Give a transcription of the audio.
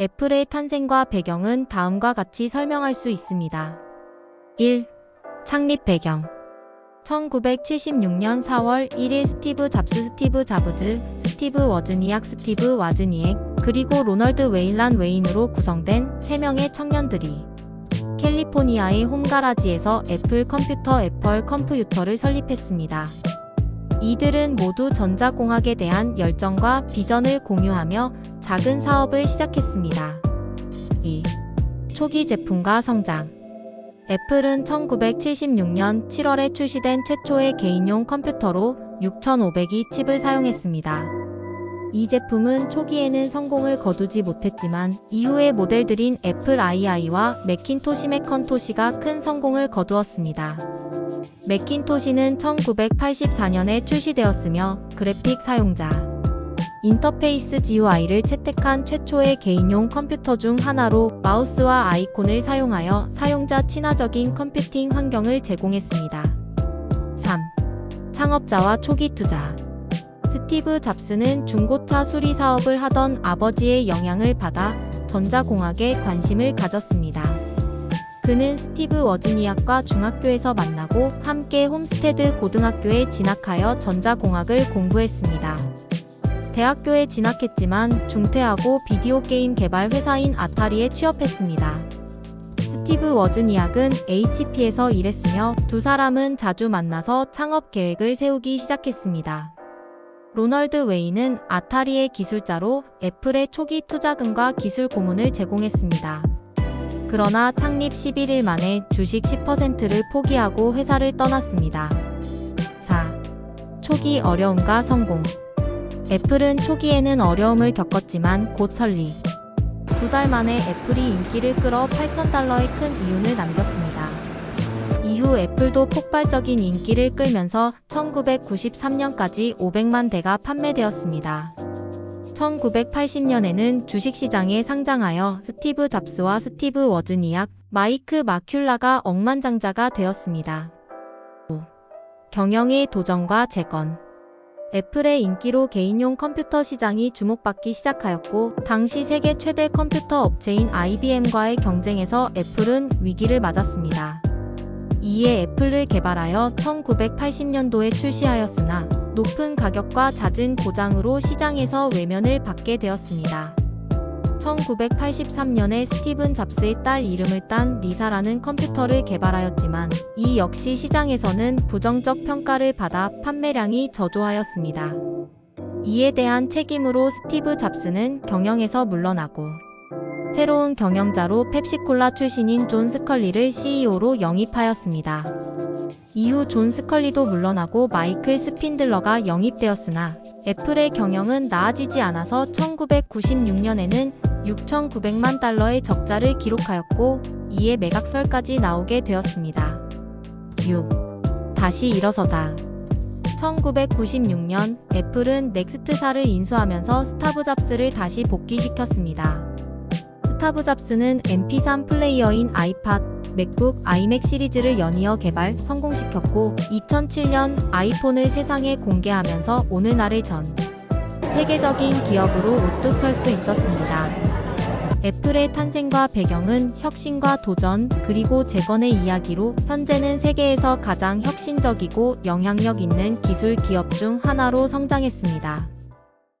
애플의 탄생과 배경은 다음과 같이 설명할 수 있습니다. 1. 창립 배경 1976년 4월 1일 스티브 잡스 스티브 자브즈, 스티브 워즈니악 스티브 와즈니액, 그리고 로널드 웨일란 웨인으로 구성된 3명의 청년들이 캘리포니아의 홈가라지에서 애플 컴퓨터 애플 컴퓨터를 설립했습니다. 이들은 모두 전자공학에 대한 열정과 비전을 공유하며 작은 사업을 시작했습니다. 2. 초기 제품과 성장 애플은 1976년 7월에 출시된 최초의 개인용 컴퓨터로 6502 칩을 사용했습니다. 이 제품은 초기에는 성공을 거두지 못했지만 이후의 모델들인 애플 II와 맥킨토시 맥컨토시가 큰 성공을 거두었습니다. 맥킨토시는 1984년에 출시되었으며 그래픽 사용자 인터페이스 GUI를 채택한 최초의 개인용 컴퓨터 중 하나로 마우스와 아이콘을 사용하여 사용자 친화적인 컴퓨팅 환경을 제공했습니다. 3. 창업자와 초기 투자 스티브 잡스는 중고차 수리 사업을 하던 아버지의 영향을 받아 전자공학에 관심을 가졌습니다. 그는 스티브 워즈니악과 중학교에서 만나고 함께 홈스테드 고등학교에 진학하여 전자공학을 공부했습니다. 대학교에 진학했지만 중퇴하고 비디오 게임 개발 회사인 아타리에 취업했습니다. 스티브 워즈니악은 HP에서 일했으며 두 사람은 자주 만나서 창업 계획을 세우기 시작했습니다. 로널드 웨이는 아타리의 기술자로 애플의 초기 투자금과 기술 고문을 제공했습니다. 그러나 창립 11일 만에 주식 10%를 포기하고 회사를 떠났습니다. 4. 초기 어려움과 성공 애플은 초기에는 어려움을 겪었지만 곧 설립. 두 달 만에 애플이 인기를 끌어 8,000달러의 큰 이윤을 남겼습니다. 이후 애플도 폭발적인 인기를 끌면서 1993년까지 500만 대가 판매되었습니다. 1980년에는 주식시장에 상장하여 스티브 잡스와 스티브 워즈니악, 마이크 마큘라가 억만장자가 되었습니다. 5. 경영의 도전과 재건 애플의 인기로 개인용 컴퓨터 시장이 주목받기 시작하였고, 당시 세계 최대 컴퓨터 업체인 IBM과의 경쟁에서 애플은 위기를 맞았습니다. 이에 애플을 개발하여 1980년도에 출시하였으나 높은 가격과 잦은 고장으로 시장에서 외면을 받게 되었습니다. 1983년에 스티븐 잡스의 딸 이름을 딴 리사라는 컴퓨터를 개발하였지만 이 역시 시장에서는 부정적 평가를 받아 판매량이 저조하였습니다. 이에 대한 책임으로 스티브 잡스는 경영에서 물러나고 새로운 경영자로 펩시콜라 출신인 존 스컬리를 CEO로 영입하였습니다. 이후 존 스컬리도 물러나고 마이클 스핀들러가 영입되었으나 애플의 경영은 나아지지 않아서 1996년에는 6,900만 달러의 적자를 기록하였고 이에 매각설까지 나오게 되었습니다. 6. 다시 일어서다. 1996년 애플은 넥스트사를 인수하면서 스타브 잡스를 다시 복귀시켰습니다. 스타브 잡스는 MP3 플레이어인 아이팟, 맥북, 아이맥 시리즈를 연이어 개발, 성공시켰고 2007년 아이폰을 세상에 공개하면서 오늘날의 전 세계적인 기업으로 우뚝 설 수 있었습니다. 애플의 탄생과 배경은 혁신과 도전, 그리고 재건의 이야기로 현재는 세계에서 가장 혁신적이고 영향력 있는 기술 기업 중 하나로 성장했습니다.